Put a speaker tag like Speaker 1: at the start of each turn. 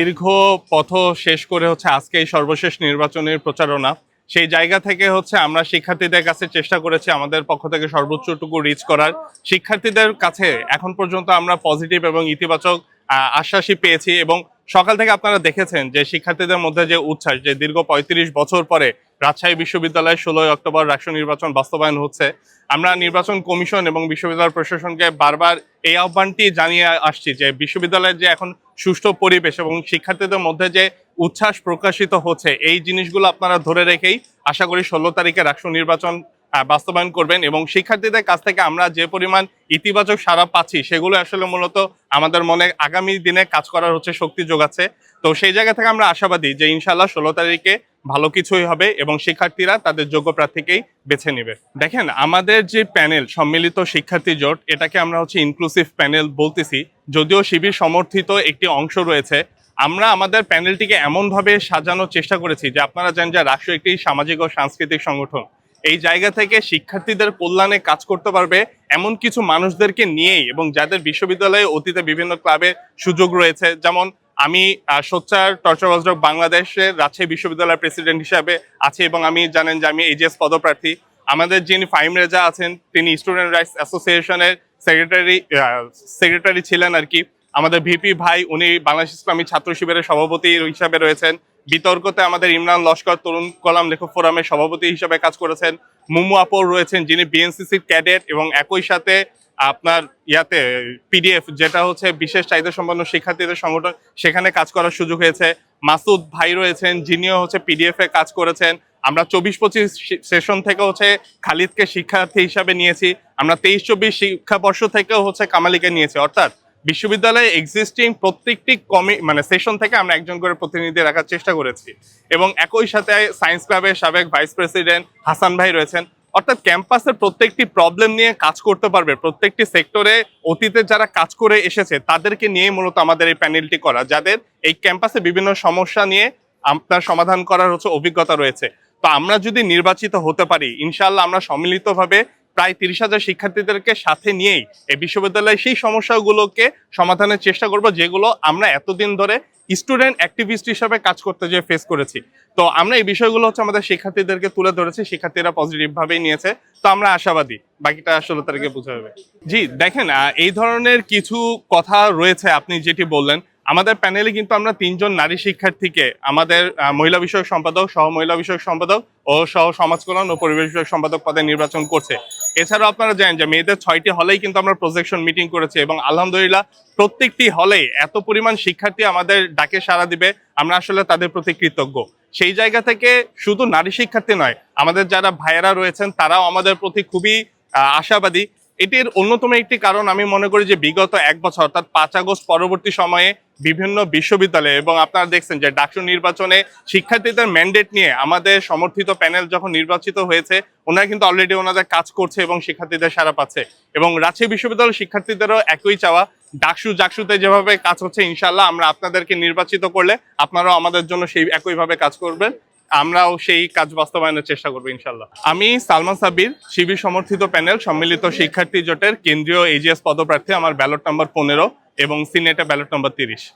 Speaker 1: দীর্ঘ পথ শেষ করে হচ্ছে আজকে এই সর্বশেষ নির্বাচনের প্রচারণা। সেই জায়গা থেকে হচ্ছে আমরা শিক্ষার্থীদের কাছে চেষ্টা করেছি আমাদের পক্ষ থেকে সর্বোচ্চটুকু রিচ করার। শিক্ষার্থীদের কাছে এখন পর্যন্ত আমরা পজিটিভ এবং ইতিবাচক আশ্বাসই পেয়েছি এবং সকাল থেকে আপনারা দেখেছেন যে শিক্ষার্থীদের মধ্যে যে উচ্ছ্বাস, যে দীর্ঘ পঁয়ত্রিশ বছর পরে রাজশাহী বিশ্ববিদ্যালয়ে ষোলোই অক্টোবর রাষ্ট্র নির্বাচন বাস্তবায়ন হচ্ছে। আমরা নির্বাচন কমিশন এবং বিশ্ববিদ্যালয় প্রশাসনকে বারবার এই আহ্বানটি জানিয়ে আসছি যে বিশ্ববিদ্যালয়ের যে এখন সুষ্ঠু পরিবেশ এবং শিক্ষার্থীদের মধ্যে যে উচ্ছ্বাস প্রকাশিত হচ্ছে, এই জিনিসগুলো আপনারা ধরে রেখেই আশা করি ষোলো তারিখে রাষ্ট্র নির্বাচন বাস্তবায়ন করবেন এবং শিক্ষার্থীদের কাছ থেকে আমরা যে পরিমাণ ইতিবাচক সাড়া পাচ্ছি, সেগুলো আসলে মূলত আমাদের মনে আগামী দিনে কাজ করার হচ্ছে, শক্তি যোগাচ্ছে। তো সেই জায়গা থেকে আমরা আশাবাদী যে ইনশাল্লাহ ষোলো তারিখে ভালো কিছুই হবে এবং শিক্ষার্থীরা তাদের যোগ্য প্রার্থীকেই বেছে নেবে। দেখেন, আমাদের যে প্যানেল, সম্মিলিত শিক্ষার্থী জোট, এটাকে আমরা হচ্ছে ইনক্লুসিভ প্যানেল বলতেছি। যদিও শিবির সমর্থিত একটি অংশ রয়েছে, আমরা আমাদের প্যানেলটিকে এমনভাবে সাজানোর চেষ্টা করেছি যে আপনারা জানেন যে রাষ্ট্র একটি সামাজিক ও সাংস্কৃতিক সংগঠন। এই জায়গা থেকে শিক্ষার্থীদের কল্যাণে কাজ করতে পারবে এমন কিছু মানুষদেরকে নিয়েই এবং যাদের বিশ্ববিদ্যালয়ে অতীতে বিভিন্ন ক্লাবের সুযোগ রয়েছে, যেমন আমি সোচ্চার টর্চার বজ্রক বাংলাদেশের রাজশাহী বিশ্ববিদ্যালয়ের প্রেসিডেন্ট হিসাবে আছি এবং আমি জানেন যে আমি এইচএস পদপ্রার্থী। আমাদের যিনি ফাইম রেজা আছেন, তিনি স্টুডেন্ট রাইটস অ্যাসোসিয়েশনের সেক্রেটারি সেক্রেটারি ছিলেন আর কি। আমাদের ভিপি ভাই, উনি বাংলাদেশ ইসলামী ছাত্র শিবিরের সভাপতি হিসাবে রয়েছেন। বিতর্কতে আমাদের ইমরান লস্কর, তরুণ কলাম লেখক ফোরামের সভাপতি হিসাবে কাজ করেছেন। মুমু আপর রয়েছেন, যিনি বিএনসিসির ক্যাডেট এবং একই সাথে আপনার ইয়াতে পিডিএফ যেটা হচ্ছে বিশেষ চাহিদা সম্পন্ন শিক্ষার্থীদের সংগঠন, সেখানে কাজ করার সুযোগ হয়েছে। মাসুদ ভাই রয়েছেন, যিনিও হচ্ছে পিডিএফ এ কাজ করেছেন। আমরা চব্বিশ পঁচিশ সেশন থেকে হচ্ছে খালিদকে শিক্ষার্থী হিসাবে নিয়েছি। আমরা তেইশ চব্বিশ শিক্ষাবর্ষ থেকেও হচ্ছে কামালিকে নিয়েছি, অর্থাৎ বিশ্ববিদ্যালয়ে এক্সিস্টিং প্রত্যেকটি কমি মানে সেশন থেকে আমরা একজন করে প্রতিনিধি রাখার চেষ্টা করেছি। এবং একই সাথে সায়েন্স ক্লাবের সাবেক ভাইস প্রেসিডেন্ট হাসান ভাই রয়েছেন। অর্থাৎ ক্যাম্পাসের প্রত্যেকটি প্রবলেম নিয়ে কাজ করতে পারবে। প্রত্যেকটি সেক্টরে অতীতে যারা কাজ করে এসেছে, তাদেরকে নিয়ে মূলত আমাদের এই প্যানেলটি করা, যাদের এই ক্যাম্পাসে বিভিন্ন সমস্যা নিয়ে আপনার সমাধান করার হচ্ছে অভিজ্ঞতা রয়েছে। তো আমরা যদি নির্বাচিত হতে পারি ইনশাল্লাহ আমরা সম্মিলিতভাবে প্রায় তিরিশ হাজার শিক্ষার্থীদেরকে সাথে নিয়েই এই বিশ্ববিদ্যালয়ে সেই সমস্যাগুলোকে সমাধানের চেষ্টা করব, যেগুলো আমরা এতদিন ধরে স্টুডেন্ট অ্যাক্টিভিস্ট হিসাবে কাজ করতে যে ফেস করেছি। তো আমরা এই বিষয়গুলো হচ্ছে আমাদের শিক্ষার্থীদেরকে তুলে ধরেছি, শিক্ষার্থীরা পজিটিভ ভাবেই নিয়েছে। তো আমরা আশাবাদী, বাকিটা ষোলো তারিখে বোঝা যাবে। জি, দেখেন এই ধরনের কিছু কথা রয়েছে, আপনি যেটি বললেন। আমাদের প্যানেলে কিন্তু আমরা তিনজন নারী শিক্ষার্থীকে, আমাদের মহিলা বিষয়ক সম্পাদক, সহ মহিলা বিষয়ক সম্পাদক ও সহ সমাজ কল্যাণ ও পরিবেশ বিষয়ক সম্পাদক পদে নির্বাচন করছে। এছাড়াও আপনারা জানেন যে মেয়েদের ছয়টি হলেই কিন্তু আমরা প্রজেকশন মিটিং করেছি এবং আলহামদুলিল্লাহ প্রত্যেকটি হলে এত পরিমাণ শিক্ষার্থী আমাদের ডাকে সাড়া দিবে। আমরা আসলে তাদের প্রতি কৃতজ্ঞ। সেই জায়গা থেকে শুধু নারী শিক্ষার্থী নয়, আমাদের যারা ভাইয়েরা রয়েছেন তারাও আমাদের প্রতি খুবই আশাবাদী। এটির অন্যতম একটি কারণ আমি মনে করি যে বিগত এক বছর, অর্থাৎ পাঁচ আগস্ট পরবর্তী সময়ে বিভিন্ন বিশ্ববিদ্যালয়ে এবং আপনারা দেখছেন যে ডাকসু নির্বাচনে শিক্ষার্থীদের ম্যান্ডেট নিয়ে আমাদের সমর্থিত প্যানেল যখন নির্বাচিত হয়েছে, ওনারা কিন্তু অলরেডি ওনাদের কাজ করছে এবং শিক্ষার্থীদের সারা পাচ্ছে। এবং রাজশাহী বিশ্ববিদ্যালয়ের শিক্ষার্থীদেরও একই চাওয়া, ডাকসু জাকসুতে যেভাবে কাজ হচ্ছে ইনশাল্লাহ আমরা আপনাদেরকে নির্বাচিত করলে আপনারাও আমাদের জন্য সেই একইভাবে কাজ করবেন। আমরাও সেই কাজ বাস্তবায়নের চেষ্টা করব ইনশাল্লাহ আমি সালমান সাবির শিবির সমর্থিত প্যানেল, সম্মিলিত শিক্ষার্থী জোটের কেন্দ্রীয় এজিএস পদপ্রার্থী, আমার ব্যালট নম্বর পনেরো এবং সিনেটে ব্যালট নম্বর তিরিশ।